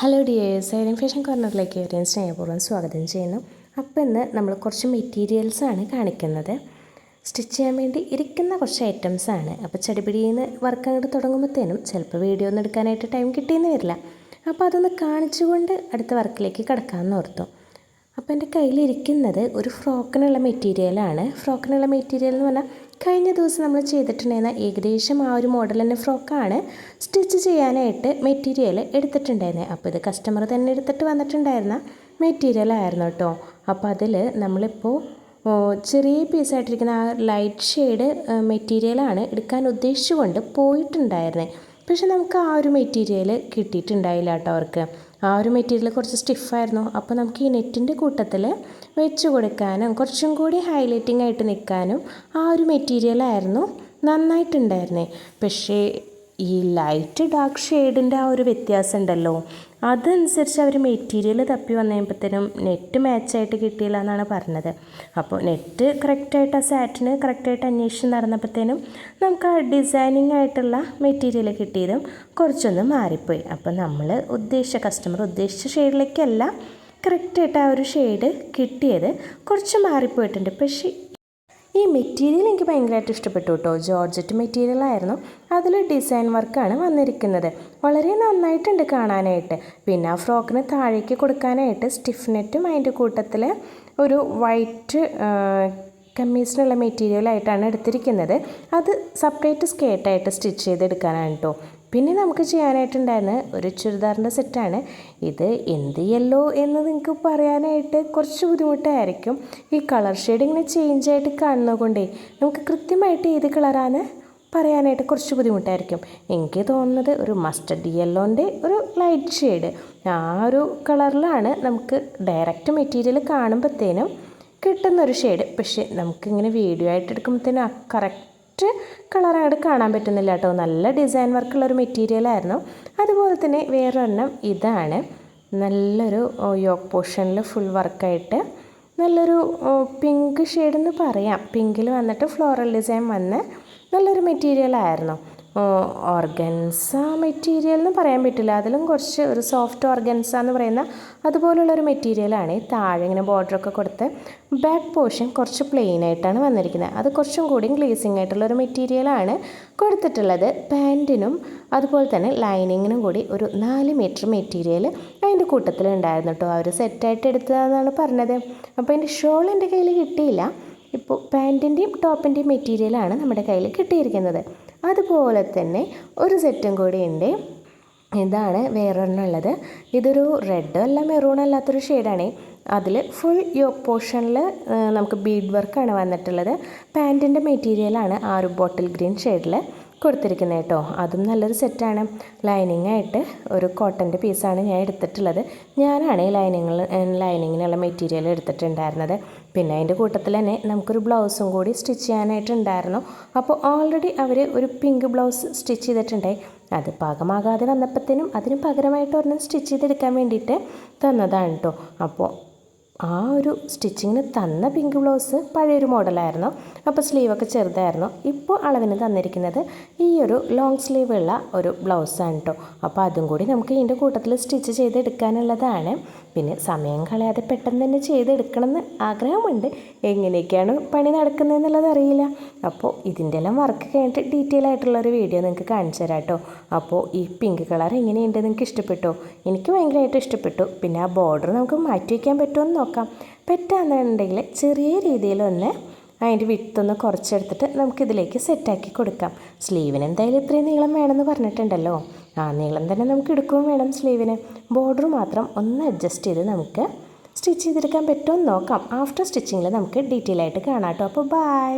Hello dears Aiden fashion കോർണറിലേക്ക് ഒരു സ്നേഹപൂർവം സ്വാഗതം ചെയ്യുന്നു. അപ്പോൾ ഇന്ന് നമ്മൾ കുറച്ച് മെറ്റീരിയൽസാണ് കാണിക്കുന്നത്. സ്റ്റിച്ച് ചെയ്യാൻ വേണ്ടി ഇരിക്കുന്ന കുറച്ച് ഐറ്റംസാണ് അപ്പോൾ ചെടിപിടിയിൽ നിന്ന് വർക്ക് അങ്ങോട്ട് തുടങ്ങുമ്പോഴത്തേനും ചിലപ്പോൾ വീഡിയോ ഒന്നും എടുക്കാനായിട്ട് ടൈം കിട്ടിയെന്ന് വരില്ല. അപ്പോൾ അതൊന്ന് കാണിച്ചുകൊണ്ട് അടുത്ത വർക്കിലേക്ക് കിടക്കാമെന്ന് ഓർത്തു. അപ്പോൾ എന്റെ കയ്യിലിരിക്കുന്നത് ഒരു ഫ്രോക്കിനുള്ള മെറ്റീരിയലാണ് ഫ്രോക്കിനുള്ള മെറ്റീരിയൽ എന്ന് പറഞ്ഞാൽ കഴിഞ്ഞ ദിവസം നമ്മൾ ചെയ്തിട്ടുണ്ടായിരുന്ന ഏകദേശം ആ ഒരു മോഡൽ തന്നെ ഫ്രോക്കാണ് സ്റ്റിച്ച് ചെയ്യാനായിട്ട് മെറ്റീരിയൽ എടുത്തിട്ടുണ്ടായിരുന്നത് അപ്പോൾ ഇത് കസ്റ്റമർ തന്നെ എടുത്തിട്ട് വന്നിട്ടുണ്ടായിരുന്ന മെറ്റീരിയൽ ആയിരുന്നു കേട്ടോ. അപ്പോൾ അതിൽ നമ്മളിപ്പോൾ ചെറിയ പീസായിട്ടിരിക്കുന്ന ആ ലൈറ്റ് ഷെയ്ഡ് മെറ്റീരിയലാണ് എടുക്കാൻ ഉദ്ദേശിച്ചുകൊണ്ട് പോയിട്ടുണ്ടായിരുന്നത് പക്ഷെ നമുക്ക് ആ ഒരു മെറ്റീരിയൽ കിട്ടിയിട്ടുണ്ടായില്ല കേട്ടോ അവർക്ക്. ആ ഒരു മെറ്റീരിയൽ കുറച്ച് സ്റ്റിഫായിരുന്നു അപ്പോൾ നമുക്ക് ഈ നെറ്റിന്റെ കൂട്ടത്തിൽ വെച്ച് കൊടുക്കാനും കുറച്ചും കൂടി ഹൈലൈറ്റിംഗ് ആയിട്ട് നിൽക്കാനും ആ ഒരു മെറ്റീരിയലായിരുന്നു നന്നായിട്ടുണ്ടായിരുന്നേ. പക്ഷേ ഈ ലൈറ്റ് ഡാർക്ക് ഷെയ്ഡിന്റെ ആ ഒരു വ്യത്യാസം ഉണ്ടല്ലോ അതനുസരിച്ച് അവർ മെറ്റീരിയൽ തപ്പി വന്നപ്പോഴത്തേനും നെറ്റ് മാച്ചായിട്ട് കിട്ടിയില്ല എന്നാണ് പറഞ്ഞത്. അപ്പോൾ നെറ്റ് കറക്റ്റായിട്ട് ആ സാറ്റിന് കറക്റ്റായിട്ട് അന്വേഷിച്ച് നടന്നപ്പോഴത്തേനും നമുക്ക് ആ ഡിസൈനിങ് ആയിട്ടുള്ള മെറ്റീരിയൽ കിട്ടിയതും കുറച്ചൊന്ന് മാറിപ്പോയി. അപ്പോൾ നമ്മൾ ഉദ്ദേശിച്ച കസ്റ്റമർ ഉദ്ദേശിച്ച ഷെയ്ഡിലേക്കല്ല കറക്റ്റായിട്ട് ആ ഒരു ഷെയ്ഡ് കിട്ടിയത് കുറച്ച് മാറിപ്പോയിട്ടുണ്ട്. പക്ഷേ ഈ മെറ്റീരിയൽ എനിക്ക് ഭയങ്കരമായിട്ട് ഇഷ്ടപ്പെട്ടു കേട്ടോ. ജോർജറ്റ് മെറ്റീരിയൽ ആയിരുന്നു. അതിൽ ഡിസൈൻ വർക്കാണ് വന്നിരിക്കുന്നത്. വളരെ നന്നായിട്ടുണ്ട് കാണാനായിട്ട്. പിന്നെ ആ ഫ്രോക്കിന് താഴേക്ക് കൊടുക്കാനായിട്ട് സ്റ്റിഫ് നെറ്റും അതിന്റെ കൂട്ടത്തിൽ ഒരു വൈറ്റ് കമ്മീസിനുള്ള മെറ്റീരിയലായിട്ടാണ് എടുത്തിരിക്കുന്നത്. അത് സെപ്പറേറ്റ് സ്കേർട്ടായിട്ട് സ്റ്റിച്ച് ചെയ്തെടുക്കാനാണ് കേട്ടോ. പിന്നെ നമുക്ക് ചെയ്യാനായിട്ടുണ്ടായിരുന്ന ഒരു ചുരിദാറിന്റെ സെറ്റാണ്. ഇത് എന്ത് യെല്ലോ എന്ന് നിങ്ങൾക്ക് പറയാനായിട്ട് കുറച്ച് ബുദ്ധിമുട്ടായിരിക്കും. ഈ കളർ ഷെയ്ഡ് ഇങ്ങനെ ചേഞ്ച് ആയിട്ട് കാണുന്നതുകൊണ്ടേ നമുക്ക് കൃത്യമായിട്ട് ഏത് കളറാണ് പറയാനായിട്ട് കുറച്ച് ബുദ്ധിമുട്ടായിരിക്കും. എനിക്ക് തോന്നുന്നത് ഒരു മസ്റ്റർഡ് യെല്ലോന്റെ ഒരു ലൈറ്റ് ഷെയ്ഡ് ആ ഒരു കളറിലാണ് നമുക്ക് ഡയറക്റ്റ് മെറ്റീരിയൽ കാണുമ്പോഴത്തേനും കിട്ടുന്നൊരു ഷെയ്ഡ് പക്ഷേ നമുക്കിങ്ങനെ വീഡിയോ ആയിട്ട് എടുക്കുമ്പോഴത്തേനും ആ കറക്റ്റ് കറക്റ്റ് കളർ അങ്ങോട്ട് കാണാൻ പറ്റുന്നില്ല കേട്ടോ. നല്ല ഡിസൈൻ വർക്കുള്ളൊരു മെറ്റീരിയലായിരുന്നു അതുപോലെ തന്നെ വേറൊരെണ്ണം ഇതാണ്. നല്ലൊരു യോക്ക് പോർഷനിൽ ഫുൾ വർക്കായിട്ട് നല്ലൊരു പിങ്ക് ഷെയ്ഡെന്ന് പറയാം. പിങ്കിൽ വന്നിട്ട് ഫ്ലോറൽ ഡിസൈൻ വന്ന് നല്ലൊരു മെറ്റീരിയലായിരുന്നു ഓർഗൻസ മെറ്റീരിയൽ എന്ന് പറയാൻ പറ്റില്ല. അതിലും കുറച്ച് ഒരു സോഫ്റ്റ് ഓർഗൻസ എന്ന് പറയുന്ന അതുപോലുള്ളൊരു മെറ്റീരിയലാണ് താഴെ ഇങ്ങനെ ബോർഡറൊക്കെ കൊടുത്ത് ബാക്ക് പോർഷൻ കുറച്ച് പ്ലെയിൻ ആയിട്ടാണ് വന്നിരിക്കുന്നത്. അത് കുറച്ചും കൂടി ഗ്ലേസിങ് ആയിട്ടുള്ള ഒരു മെറ്റീരിയലാണ് കൊടുത്തിട്ടുള്ളത്. പാന്റിനും അതുപോലെ തന്നെ ലൈനിങ്ങിനും കൂടി ഒരു നാല് മീറ്റർ മെറ്റീരിയൽ അതിന്റെ കൂട്ടത്തിലുണ്ടായിരുന്നു കേട്ടോ അവർ സെറ്റായിട്ട് എടുത്തതെന്നാണ് പറഞ്ഞത്. അപ്പോൾ അതിന്റെ ഷോൾ എന്റെ കയ്യിൽ കിട്ടിയില്ല. ഇപ്പോൾ പാന്റിന്റെയും ടോപ്പിന്റെയും മെറ്റീരിയലാണ് നമ്മുടെ കയ്യിൽ കിട്ടിയിരിക്കുന്നത്. അതുപോലെ തന്നെ ഒരു സെറ്റും കൂടി ഉണ്ട്. ഇതാണ് വേറൊരെണ്ണുള്ളത് ഇതൊരു റെഡ് അല്ല മെറൂൺ അല്ലാത്തൊരു ഷെയ്ഡാണ് അതിൽ ഫുൾ യോക്ക് പോർഷനിൽ നമുക്ക് ബീഡ് വർക്കാണ് വന്നിട്ടുള്ളത്. പാന്റിന്റെ മെറ്റീരിയലാണ് ആ ഒരു ബോട്ടിൽ ഗ്രീൻ ഷെയ്ഡിൽ കൊടുത്തിരിക്കുന്നത് കേട്ടോ. അതും നല്ലൊരു സെറ്റാണ് ലൈനിങ് ആയിട്ട് ഒരു കോട്ടന്റെ പീസാണ് ഞാൻ എടുത്തിട്ടുള്ളത്. ഞാനാണ് ഈ ലൈനിങ്ങിൽ ലൈനിങ്ങിനുള്ള മെറ്റീരിയൽ എടുത്തിട്ടുണ്ടായിരുന്നത്. പിന്നെ അതിന്റെ കൂട്ടത്തിൽ തന്നെ നമുക്കൊരു ബ്ലൗസും കൂടി സ്റ്റിച്ച് ചെയ്യാനായിട്ടുണ്ടായിരുന്നു. അപ്പോൾ ഓൾറെഡി അവർ ഒരു പിങ്ക് ബ്ലൗസ് സ്റ്റിച്ച് ചെയ്തിട്ടുണ്ടായി. അത് പാകമാകാതെ വന്നപ്പോഴത്തേനും അതിന് പകരമായിട്ട് ഒരെണ്ണം സ്റ്റിച്ച് ചെയ്തെടുക്കാൻ വേണ്ടിയിട്ട് തന്നതാണ് കേട്ടോ. അപ്പോൾ ആ ഒരു സ്റ്റിച്ചിങ്ങിന് തന്ന പിങ്ക് ബ്ലൗസ് പഴയൊരു മോഡലായിരുന്നു. അപ്പോൾ സ്ലീവൊക്കെ ചെറുതായിരുന്നു. ഇപ്പോൾ അളവിന് തന്നിരിക്കുന്നത് ഈ ഒരു ലോങ് സ്ലീവ് ഉള്ള ഒരു ബ്ലൗസാണ് കേട്ടോ അപ്പോൾ അതും കൂടി നമുക്ക് ഇതിന്റെ കൂട്ടത്തിൽ സ്റ്റിച്ച് ചെയ്തെടുക്കാനുള്ളതാണ്. പിന്നെ സമയം കളയാതെ പെട്ടെന്ന് തന്നെ ചെയ്തെടുക്കണമെന്ന് ആഗ്രഹമുണ്ട്. എങ്ങനെയൊക്കെയാണ് പണി നടക്കുന്നതെന്നുള്ളത് അറിയില്ല. അപ്പോൾ ഇതിന്റെ എല്ലാം വർക്ക് കഴിഞ്ഞിട്ട് ഡീറ്റെയിൽ ആയിട്ടുള്ള ഒരു വീഡിയോ നിങ്ങൾക്ക് കാണിച്ചു തരാം കേട്ടോ അപ്പോൾ ഈ പിങ്ക് കളർ എങ്ങനെയുണ്ട് നിങ്ങൾക്ക് ഇഷ്ടപ്പെട്ടോ? എനിക്ക് ഭയങ്കരമായിട്ട് ഇഷ്ടപ്പെട്ടു. പിന്നെ ആ ബോർഡർ നമുക്ക് മാറ്റി വയ്ക്കാൻ പറ്റുമെന്ന് നോക്കാം. പറ്റാന്നുണ്ടെങ്കിൽ ചെറിയ രീതിയിലൊന്ന് അതിന്റെ വിത്തൊന്ന് കുറച്ചെടുത്തിട്ട് നമുക്കിതിലേക്ക് സെറ്റാക്കി കൊടുക്കാം. സ്ലീവിന് എന്തായാലും ഇത്രയും നീളം വേണമെന്ന് പറഞ്ഞിട്ടുണ്ടല്ലോ. ആ നീളം തന്നെ നമുക്ക് എടുക്കുകയും വേണം സ്ലീവിന് ബോർഡർ മാത്രം ഒന്ന് അഡ്ജസ്റ്റ് ചെയ്ത് നമുക്ക് സ്റ്റിച്ച് ചെയ്തെടുക്കാൻ പറ്റുമോ എന്ന് നോക്കാം. ആഫ്റ്റർ സ്റ്റിച്ചിങ്ങിൽ നമുക്ക് ഡീറ്റെയിൽ ആയിട്ട് കാണാം കേട്ടോ. അപ്പോൾ ബൈ